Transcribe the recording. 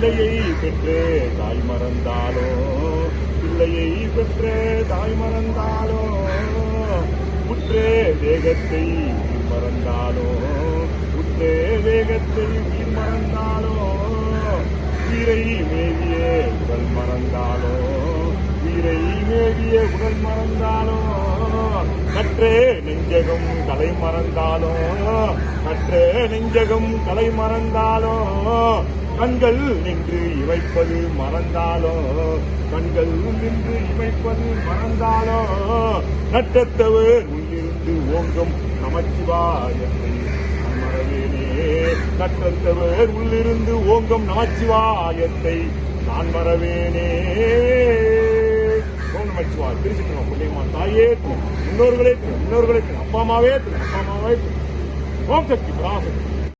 பிள்ளையை பெற்றே தாய் மறந்தாலோ? பிள்ளையை பெற்றே தாய் மறந்தாலோ? உற்றே வேகத்தை மறந்தாலோ? உற்றே வேகத்தை மறந்தாலோ? உயிரை மேவிய உடல் மறந்தாலோ? உயிரை மேவிய உடல் மறந்தாலோ? கற்றே நெஞ்சகம் கலை மறந்தாலோ? கற்றே நெஞ்சகம் கலை மறந்தாலோ? கண்கள் நின்று இமைப்பது மறந்தாலோ? கண்கள் நின்று இமைப்பது மறந்தாலோ? நட்டத்தவர் உள்ளிருந்து ஓங்கும் நமச்சிவாயத்தை மறவேனே. நட்டத்தவர் உள்ளிருந்து ஓங்கும் நமச்சிவாயத்தை நான் மறவேனே. ஓம் நமச்சிவா திருச்சிக்கிறோம் பிள்ளைமா தாயே முன்னோர்களே முன்னோர்களே அப்பா அம்மாவே அப்பா அம்மாவே ஓம் சக்தி பராசக்தி